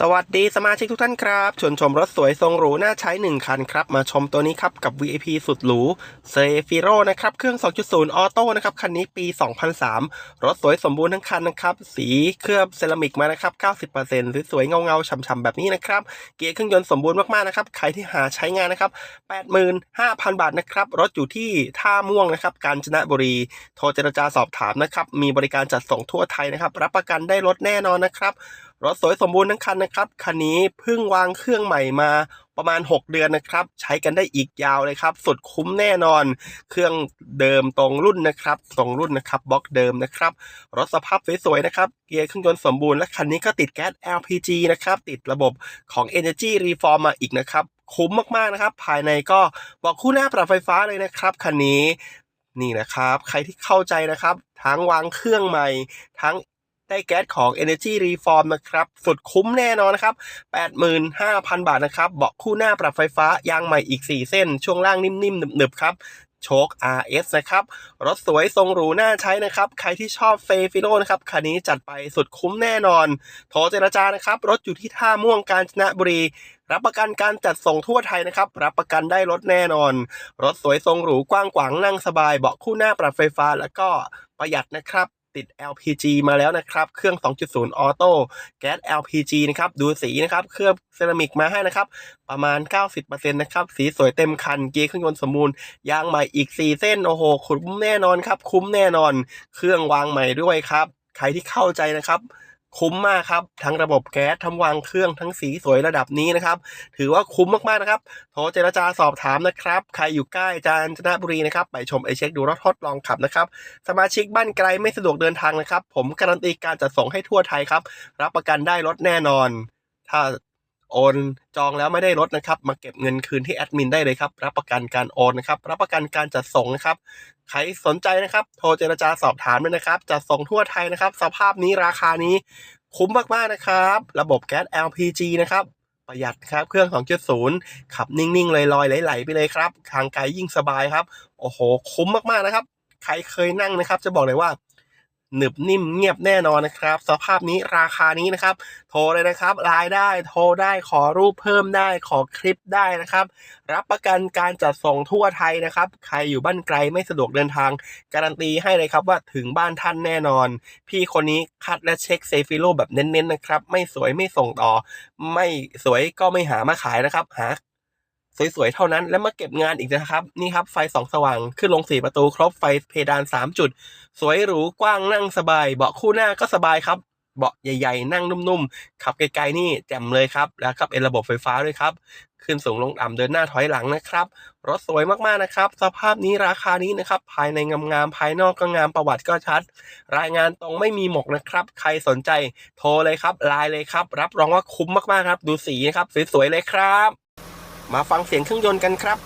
สวัสดีสมาชิกทุกท่านครับชวนชมรถสวยทรงหรูน่าใช้ 1 คันครับ มาชมตัวนี้ครับ กับ VIP สุดหรูเซฟิโรนะครับ เครื่อง 2.0 ออโต้นะครับ คันนี้ปี 2003 รถสวยสมบูรณ์ทั้งคันนะครับ สีเคลือบเซรามิกมานะครับ 90%สวยๆเงาๆฉ่ำๆแบบนี้นะครับ เกียร์เครื่องยนต์สมบูรณ์มากๆนะครับ ใครที่หาใช้งานนะครับ 85,000 บาทนะครับ รถอยู่ที่ท่าม่วงนะครับกาญจนบุรีโทรเจรจาสอบถามนะครับมีบริการจัดส่งทั่วไทยนะครับรับประกันได้รถแน่นอนนะครับ รถสวยสมบูรณ์ทั้งคันนะครับ คันนี้เพิ่งวางเครื่องใหม่มาประมาณ 6 เดือนนะครับ ใช้กันได้อีกยาวเลยครับ สุดคุ้มแน่นอน เครื่องเดิมตรงรุ่นนะครับ ตรงรุ่นนะครับบล็อกเดิมนะครับ รถสภาพสวยๆนะครับ เกียร์เครื่องยนต์สมบูรณ์และคันนี้ก็ติดแก๊ส LPG นะครับ ติดระบบของ Energy Reform มาอีกนะครับ คุ้มมากๆนะครับ ภายในก็บอกคู่หน้าปรับไฟฟ้าเลยนะครับคันนี้นี่นะครับ ใครที่เข้าใจนะครับ ทั้งวางเครื่องใหม่ ทั้ง ได้แก๊สของ Energy Reform นะครับ สุดคุ้มแน่นอนนะครับ 85,000 บาทนะครับ เบาะคู่หน้าปรับไฟฟ้ายางใหม่อีก 4 เส้น ช่วงล่างนิ่มๆหนึบๆครับโชค RS นะครับ รถสวยทรงหรูน่าใช้นะครับ ใครที่ชอบเฟฟิโลนะครับ คันนี้จัดไปสุดคุ้มแน่นอน โทรเจรจานะครับ รถอยู่ที่ท่าม่วงกาญจนบุรี รับประกันการจัดส่งทั่วไทยนะครับ รับประกันได้รถแน่นอน รถสวยทรงหรูกว้างขวางนั่งสบาย เบาะคู่หน้าปรับไฟฟ้าแล้วก็ประหยัดนะครับ ติด LPG มาแล้วนะครับ เครื่อง 2.0 ออโต้แก๊ส LPG นะครับ ดูสีนะครับ เคลือบเซรามิกมาให้นะครับ ประมาณ 90%นะครับ สีสวยเต็มคัน เกียร์เครื่องยนต์สมบูรณ์ ยางใหม่อีก 4 เส้น โอ้โห คุ้มแน่นอนครับ คุ้มแน่นอน เครื่องวางใหม่ด้วยครับ ใครที่เข้าใจนะครับ คุ้มมากครับ ทั้งระบบแก๊สทั้งวางเครื่องทั้งสีสวยระดับนี้นะครับ ถือว่าคุ้มมากๆนะครับ โทรเจรจาสอบถามนะครับ ใครอยู่ใกล้จานจนบุรีนะครับ ไปชมไอเช็คดูรถทดลองขับนะครับ สมาชิกบ้านไกลไม่สะดวกเดินทางนะครับ ผมการันตีการจัดส่งให้ทั่วไทยครับ รับประกันได้รถแน่นอน ถ้า โอนจองแล้วไม่ได้รถนะครับ มาเก็บเงินคืนที่แอดมินได้เลยครับ รับประกันการโอนนะครับ รับประกันการจัดส่งนะครับ ใครสนใจนะครับ โทรเจรจาสอบถามด้วยนะครับ จัดส่งทั่วไทยนะครับ สภาพนี้ราคานี้คุ้มมากๆนะครับ ระบบแก๊ส LPG นะครับประหยัดครับเครื่อง 2.0 ขับนิ่ง ๆ ลอยๆไหลๆไปเลยครับ ทางไกลยิ่งสบายครับ โอ้โห คุ้มมาก ๆ นะครับ ใครเคยนั่งนะครับ จะบอกเลยว่า หนึบนิ่มเงียบแน่นอนนะครับ สภาพนี้ราคานี้นะครับ โทรเลยนะครับไลน์ได้โทรได้ขอรูปเพิ่มได้ขอคลิปได้นะครับ รับประกันการจัดส่งทั่วไทยนะครับ ใครอยู่บ้านไกลไม่สะดวกเดินทาง การันตีให้เลยครับว่าถึงบ้านท่านแน่นอน พี่คนนี้คัดและเช็คเซฟิโลแบบเน้นๆนะครับ ไม่สวยไม่ส่งต่อ ไม่สวยก็ไม่หามาขายนะครับหา สวยๆ เท่านั้น แล้วมาเก็บงานอีกนะครับ นี่ครับไฟสองสว่างขึ้นลงสี่ประตูครบไฟเพดานสามจุด สวยหรูกว้างนั่งสบาย เบาะคู่หน้าก็สบายครับ เบาะใหญ่ๆ นั่งนุ่มๆ ขับไกลๆนี่แจ่มเลยครับ แล้วครับเป็นระบบไฟฟ้าด้วยครับ ขึ้นสูงลงต่ำเดินหน้าถอยหลังนะครับ รถสวยมากๆนะครับ สภาพนี้ราคานี้นะครับ ภายในงามๆ ภายนอกก็งามประวัติก็ชัด รายงานตรงไม่มีหมกนะครับ ใครสนใจโทรเลยครับไลน์เลยครับ รับรองว่าคุ้มมากๆครับ ดูสีนะครับสวยๆเลยครับ มาฟังเสียงเครื่องยนต์กันครับ